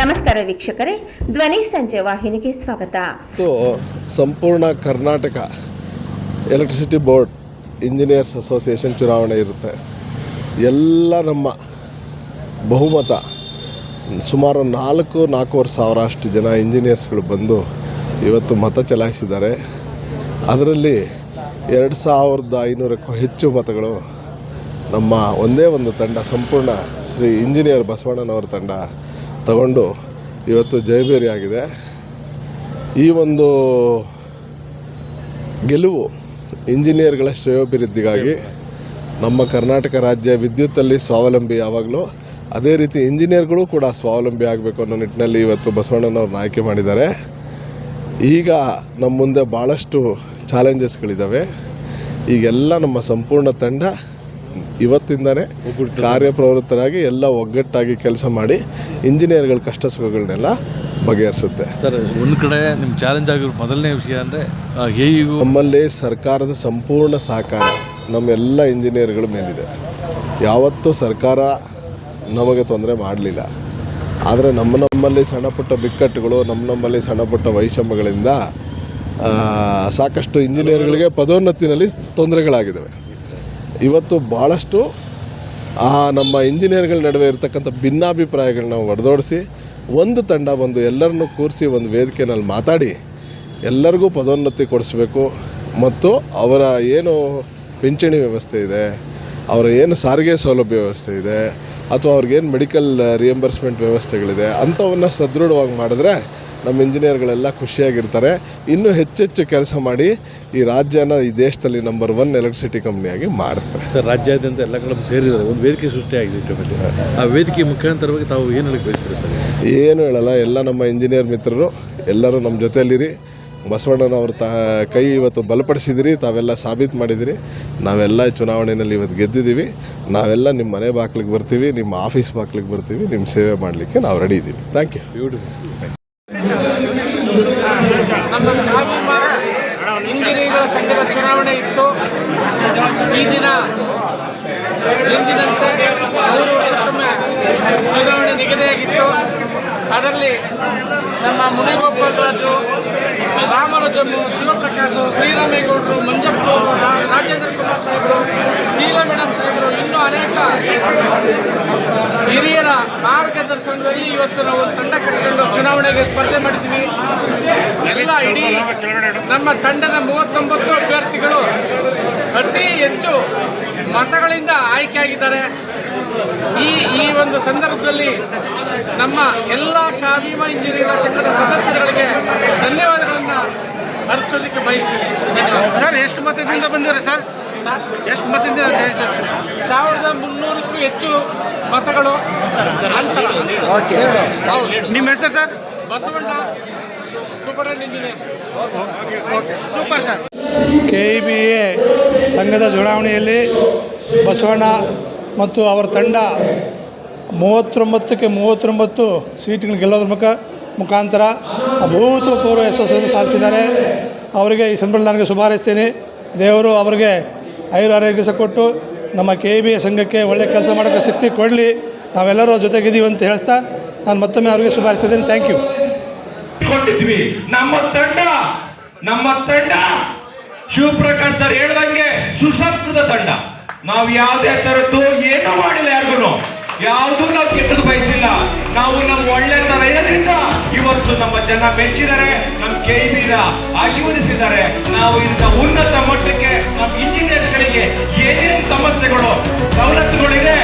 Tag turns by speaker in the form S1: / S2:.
S1: ನಮಸ್ಕಾರ ವೀಕ್ಷಕರೇ. ಧ್ವನಿ ಸಂಜೆ ವಾಹಿನಿಗೆ ಸ್ವಾಗತ.
S2: ಸಂಪೂರ್ಣ Karnataka electricity board engineers association ಚುನಾವಣೆ ಇರುತ್ತೆ. ಎಲ್ಲ ನಮ್ಮ ಬಹುಮತ ಸುಮಾರು ನಾಲ್ಕು, ನಾಲ್ಕೂವರೆ ಸಾವಿರ ಅಷ್ಟು ಜನ ಇಂಜಿನಿಯರ್ಸ್ಗಳು ಬಂದು ಇವತ್ತು ಮತ ಚಲಾಯಿಸಿದ್ದಾರೆ. ಅದರಲ್ಲಿ ಎರಡು ಸಾವಿರದ ಐನೂರಕ್ಕೂ ಹೆಚ್ಚು ಮತಗಳು ನಮ್ಮ ಒಂದೇ ಒಂದು ತಂಡ, ಸಂಪೂರ್ಣ ಶ್ರೀ ಇಂಜಿನಿಯರ್ ಬಸವಣ್ಣನವರ ತಂಡ ತಗೊಂಡು ಇವತ್ತು ಜಯಬೇರಿಯಾಗಿದೆ ಈ ಒಂದು ಗೆಲುವು ಇಂಜಿನಿಯರ್ಗಳ ಶ್ರೇಯೋಭಿವೃದ್ಧಿಗಾಗಿ ನಮ್ಮ ಕರ್ನಾಟಕ ರಾಜ್ಯ ವಿದ್ಯುತ್ತಲ್ಲಿ ಸ್ವಾವಲಂಬಿ ಯಾವಾಗಲೂ. ಅದೇ ರೀತಿ ಇಂಜಿನಿಯರ್ಗಳು ಕೂಡ ಸ್ವಾವಲಂಬಿ ಆಗಬೇಕು ಅನ್ನೋ ನಿಟ್ಟಿನಲ್ಲಿ ಇವತ್ತು ಬಸವಣ್ಣನವ್ರನ್ನ ಆಯ್ಕೆ ಮಾಡಿದ್ದಾರೆ. ಈಗ ನಮ್ಮ ಮುಂದೆ ಭಾಳಷ್ಟು ಚಾಲೆಂಜಸ್ಗಳಿದ್ದಾವೆ ಈಗೆಲ್ಲ ನಮ್ಮ ಸಂಪೂರ್ಣ ತಂಡ ಇವತ್ತಿಂದನೇ ಕಾರ್ಯಪ್ರವೃತ್ತರಾಗಿ ಎಲ್ಲ ಒಗ್ಗಟ್ಟಾಗಿ ಕೆಲಸ ಮಾಡಿ ಇಂಜಿನಿಯರ್ಗಳ ಕಷ್ಟ ಸುಖಗಳನ್ನೆಲ್ಲ ಬಗೆಹರಿಸುತ್ತೆ.
S3: ಸರ್ ಒಂದು ಕಡೆ ನಿಮ್ಮ ಚಾಲೆಂಜ್ ಆಗಿರೋ ಮೊದಲನೇ ವಿಷಯ ಅಂದರೆ ಹೇಗೂ
S2: ನಮ್ಮಲ್ಲಿ ಸರ್ಕಾರದ ಸಂಪೂರ್ಣ ಸಹಕಾರ ನಮ್ಮೆಲ್ಲ ಇಂಜಿನಿಯರ್ಗಳ ಮೇಲಿದೆ. ಯಾವತ್ತೂ ಸರ್ಕಾರ ನಮಗೆ ತೊಂದರೆ ಮಾಡಲಿಲ್ಲ. ಆದರೆ ನಮ್ಮ ನಮ್ಮಲ್ಲಿ ಸಣ್ಣ ಪುಟ್ಟ ಬಿಕ್ಕಟ್ಟುಗಳು ನಮ್ಮ ನಮ್ಮಲ್ಲಿ ಸಣ್ಣ ಪುಟ್ಟ ವೈಷಮ್ಯಗಳಿಂದ ಸಾಕಷ್ಟು ಇಂಜಿನಿಯರ್ಗಳಿಗೆ ಪದೋನ್ನತಿನಲ್ಲಿ ತೊಂದರೆಗಳಾಗಿದ್ದಾವೆ. ಇವತ್ತು ಭಾಳಷ್ಟು ಆ, ನಮ್ಮ ಇಂಜಿನಿಯರ್ಗಳ ನಡುವೆ ಇರತಕ್ಕಂಥ ಭಿನ್ನಾಭಿಪ್ರಾಯಗಳನ್ನ ಒಡೆದೋಡಿಸಿ, ಒಂದು ತಂಡ ಬಂದು ಎಲ್ಲರನ್ನೂ ಕೂರಿಸಿ ಒಂದು ವೇದಿಕೆಯಲ್ಲಿ ಮಾತಾಡಿ, ಎಲ್ಲರಿಗೂ ಪದೋನ್ನತಿ ಕೊಡಿಸ್ಬೇಕು. ಮತ್ತು ಅವರ ಏನು ಪಿಂಚಣಿ ವ್ಯವಸ್ಥೆ ಇದೆ, ಅವರ ಏನು ಸಾರಿಗೆ ಸೌಲಭ್ಯ ವ್ಯವಸ್ಥೆ ಇದೆ, ಅಥವಾ ಅವ್ರಿಗೇನು ಮೆಡಿಕಲ್ ರಿಯಂಬರ್ಸ್ಮೆಂಟ್ ವ್ಯವಸ್ಥೆಗಳಿದೆ, ಅಂಥವನ್ನು ಸದೃಢವಾಗಿ ಮಾಡಿದ್ರೆ ನಮ್ಮ ಇಂಜಿನಿಯರ್ಗಳೆಲ್ಲ ಖುಷಿಯಾಗಿರ್ತಾರೆ. ಇನ್ನೂ ಹೆಚ್ಚೆಚ್ಚು ಕೆಲಸ ಮಾಡಿ ಈ ರಾಜ್ಯನ ಈ ದೇಶದಲ್ಲಿ ನಂಬರ್ ಒನ್ ಎಲೆಕ್ಟ್ರಿಸಿಟಿ ಕಂಪ್ನಿಯಾಗಿ ಮಾಡ್ತಾರೆ.
S3: ಸರ್ ರಾಜ್ಯಾದ್ಯಂತ ಎಲ್ಲ ಕಡೆ ಸೇರಿದ್ದಾರೆ. ಒಂದು ವೇದಿಕೆ ಸೃಷ್ಟಿಯಾಗಿದೆ ಆ ವೇದಿಕೆ ಮುಖಾಂತರವಾಗಿ ತಾವು ಏನು ಹೇಳಕ್ಕೆ ಬಯಸ್ತೀರಿ ಸರ್?
S2: ಏನು ಹೇಳಲ್ಲ. ಎಲ್ಲ ನಮ್ಮ ಇಂಜಿನಿಯರ್ ಮಿತ್ರರು ಎಲ್ಲರೂ ನಮ್ಮ ಜೊತೆಯಲ್ಲಿರಿ. ಬಸವಣ್ಣನವ್ರ ತ ಕೈ ಇವತ್ತು ಬಲಪಡಿಸಿದಿರಿ. ತಾವೆಲ್ಲ ಸಾಬೀತು ಮಾಡಿದಿರಿ. ನಾವೆಲ್ಲ ಚುನಾವಣೆಯಲ್ಲಿ ಇವತ್ತು ಗೆದ್ದಿದ್ದೀವಿ. ನಾವೆಲ್ಲ ನಿಮ್ಮ ಮನೆ ಬಾಗಿಲಿಗೆ ಬರ್ತೀವಿ ನಿಮ್ಮ ಆಫೀಸ್ ಬಾಗ್ಲಿಗೆ ಬರ್ತೀವಿ ನಿಮ್ಮ ಸೇವೆ ಮಾಡಲಿಕ್ಕೆ ನಾವು ರೆಡಿ ಇದ್ದೀವಿ ಥ್ಯಾಂಕ್ ಯು
S3: ಬ್ಯೂಟಿಫುಲ್
S4: ನಮ್ಮ ಕಾವಿಮ ಇಂಜಿನಿಯರ್ಗಳ ಸಂಘದ ಚುನಾವಣೆ ಇತ್ತು. ಈ ದಿನ ಎಂದಿನಂತೆ ಮೂರು ವರ್ಷಕ್ಕೊಮ್ಮೆ ಚುನಾವಣೆ ನಿಗದಿಯಾಗಿತ್ತು. ಅದರಲ್ಲಿ ನಮ್ಮ ಮುನಿಗೋಪಾಲ್ ರಾಜು ರಾಮರಾಜಮ್ಮ, ಶಿವಪ್ರಕಾಶ್, ಶ್ರೀರಾಮೇಗೌಡರು ಮಂಜಪ್ಪನವರು ರಾ- ರಾಜೇಂದ್ರ ಕುಮಾರ್ ಸಾಹೇಬರು, ಶೀಲಾ ಮೇಡಮ್ ಸಾಹೇಬರು, ಇನ್ನೂ ಅನೇಕ ಹಿರಿಯರ ಮಾರ್ಗದರ್ಶನದಲ್ಲಿ ಇವತ್ತು ನಾವು ತಂಡ ಕಟ್ಟಿಕೊಂಡು ಚುನಾವಣೆಗೆ ಸ್ಪರ್ಧೆ ಮಾಡಿದ್ವಿ ಎಲ್ಲ ಇಡೀ ನಮ್ಮ ತಂಡದ ಮೂವತ್ತೊಂಬತ್ತು ಅಭ್ಯರ್ಥಿಗಳು ಅತಿ ಹೆಚ್ಚು ಮತಗಳಿಂದ ಆಯ್ಕೆಯಾಗಿದ್ದಾರೆ. ಈ ಈ ಒಂದು ಸಂದರ್ಭದಲ್ಲಿ ನಮ್ಮ ಎಲ್ಲ ಕಾವೀಮ ಇಂಜಿನಿಯರ್ ಸಂಘದ ಸದಸ್ಯರುಗಳಿಗೆ ಧನ್ಯವಾದಗಳನ್ನು ಅರ್ಪಿಸೋದಕ್ಕೆ ಬಯಸ್ತೀನಿ. ಧನ್ಯವಾದ
S5: ಸರ್ ಎಷ್ಟು ಮತದಿಂದ ಬಂದಿದ್ದಾರೆ ಸರ್?
S4: ಸರ್,
S5: ಎಷ್ಟು ಮತದಿಂದ
S4: ಸಾವಿರದ ಮುನ್ನೂರಕ್ಕೂ ಹೆಚ್ಚು ಮತಗಳು ಅಂತರ ಹೌದು.
S5: ನಿಮ್ಮ ಹೆಸರು sir?
S4: Basavanna superintendent engineer
S5: super sir
S6: K E B A ಸಂಘದ ಚುನಾವಣೆಯಲ್ಲಿ ಬಸವಣ್ಣ ಮತ್ತು ಅವರ ತಂಡ ಮೂವತ್ತೊಂಬತ್ತಕ್ಕೆ ಮೂವತ್ತೊಂಬತ್ತು ಸೀಟ್ಗಳು ಗೆಲ್ಲೋದ್ರ ಮುಖ ಮುಖಾಂತರ ಅಭೂತಪೂರ್ವ ಯಶಸ್ಸನ್ನು ಸಾಧಿಸಿದ್ದಾರೆ. ಅವರಿಗೆ ಈ ಸಂದರ್ಭದಲ್ಲಿ ನನಗೆ ಶುಭಾರೈಸ್ತೀನಿ. ದೇವರು ಅವರಿಗೆ ಆಯುರ ಆರೋಗ್ಯ ಕೊಟ್ಟು ನಮ್ಮ ಕೆ ಇ ಬಿ ಎ ಸಂಘಕ್ಕೆ ಒಳ್ಳೆಯ ಕೆಲಸ ಮಾಡೋಕ್ಕೆ ಶಕ್ತಿ ಕೊಡಲಿ. ನಾವೆಲ್ಲರೂ ಜೊತೆಗಿದ್ದೀವಿ ಅಂತ ಹೇಳ್ತಾ ನಾನು ಮತ್ತೊಮ್ಮೆ ಅವರಿಗೆ ಶುಭಾರಿಸ್ತಿದ್ದೀನಿ ಥ್ಯಾಂಕ್ ಯು
S7: ಕೊಂಡಿದ್ವಿ ನಮ್ಮ ತಂಡ ನಮ್ಮ ತಂಡ. ಶಿವಪ್ರಕಾಶ್ ಸರ್ ಹೇಳ್ದಂಗೆ ಸುಸಂಸ್ಕೃತ ತಂಡ. ನಾವು ಯಾವುದೇ ತರದ್ದು ಏನೂ ಮಾಡಿಲ್ಲ ಯಾರಿಗೂ ಯಾವುದು ನಾವು ಕೆಟ್ಟದ್ದು ಬಯಸಿಲ್ಲ. ನಾವು ನಮ್ಮ ಒಳ್ಳೆ ತರ ಇರೋದ್ರಿಂದ ಇವತ್ತು ನಮ್ಮ ಜನ ಮೆಚ್ಚಿದ್ದಾರೆ ನಮ್ಮ ಬೀರ ಆಶೀರ್ವದಿಸಿದ್ದಾರೆ. ನಾವು ಇಂಥ ಉನ್ನತ ಮಟ್ಟಕ್ಕೆ ನಮ್ಮ ಇಂಜಿನಿಯರ್ಸ್ಗಳಿಗೆ ಏನೇನು ಸಮಸ್ಯೆಗಳು, ಸವಲತ್ತುಗಳಿದೆ